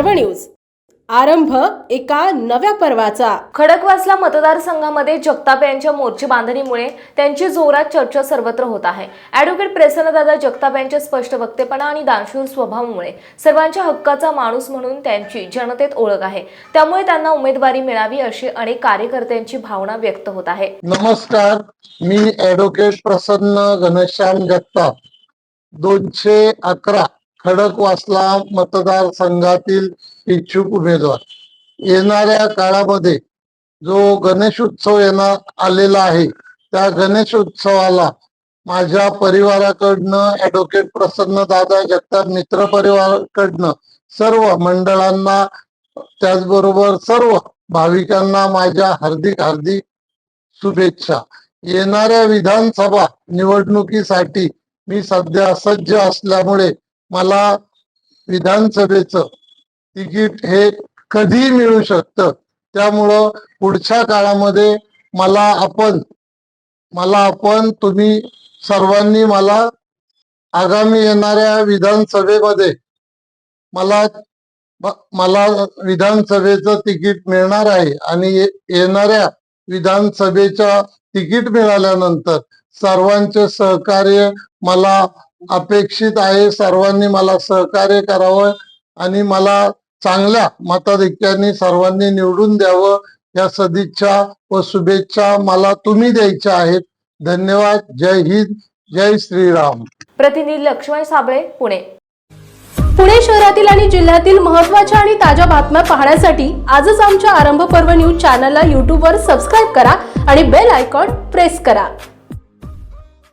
News. आरंभ एका नव्या पर्वाचा. खडकवासला मतदारसंघामध्ये जगताप यांच्या मोर्चे बांधणीमुळे त्यांची जोरात चर्चा सर्वत्र होत आहे. ॲडव्होकेट प्रसन्नदादा जगताप यांच्या स्पष्ट वक्तेपणा आणि दानशूर स्वभावामुळे सर्वांच्या हक्काचा माणूस म्हणून त्यांची जनतेत ओळख आहे. त्यामुळे त्यांना उमेदवारी मिळावी अशी अनेक कार्यकर्त्यांची भावना व्यक्त होत आहे. नमस्कार मी ऍडव्होकेट प्रसन्न घनश्याम जगताप. दोनशे अकरा खडकवासला मतदारसंघातील इच्छुक उमेदवार. येणाऱ्या काळामध्ये जो गणेश उत्सव येणार आलेला आहे त्या गणेश उत्सवाला माझ्या परिवाराकडनं ऍडव्होकेट प्रसन्न दादा जगताप मित्र परिवाराकडनं सर्व मंडळांना त्याचबरोबर सर्व भाविकांना माझ्या हार्दिक हार्दिक शुभेच्छा. येणाऱ्या विधानसभा निवडणुकीसाठी मी सध्या सज्ज असल्यामुळे मला विधानसभेचं तिकीट हे कधी मिळू शकतं. त्यामुळं पुढच्या काळामध्ये मला आपण मला आपण तुम्ही सर्वांनी मला आगामी येणाऱ्या विधानसभेमध्ये मला मला विधानसभेचं तिकीट मिळणार आहे आणि येणाऱ्या विधानसभेच्या तिकीट मिळाल्यानंतर सर्वांचे सहकार्य मला अपेक्षित आहे. सर्वांनी मला सहकार्य करावं आणि मला चांगल्या मताधिक्याने सर्वांनी निवडून द्यावं. या सदिच्छा व शुभेच्छा मला तुम्ही द्यायच्या आहेत. धन्यवाद. जय हिंद. जय श्रीराम. प्रतिनिधी लक्ष्मण साबळे पुणे. पुणे शहरातील आणि जिल्ह्यातील महत्त्वाच्या आणि ताज्या बातम्या पाहण्यासाठी आजच आमच्या आरंभ पर्व न्यूज चॅनलला यूट्यूबवर सबस्क्राईब करा आणि बेल आयकॉन प्रेस करा.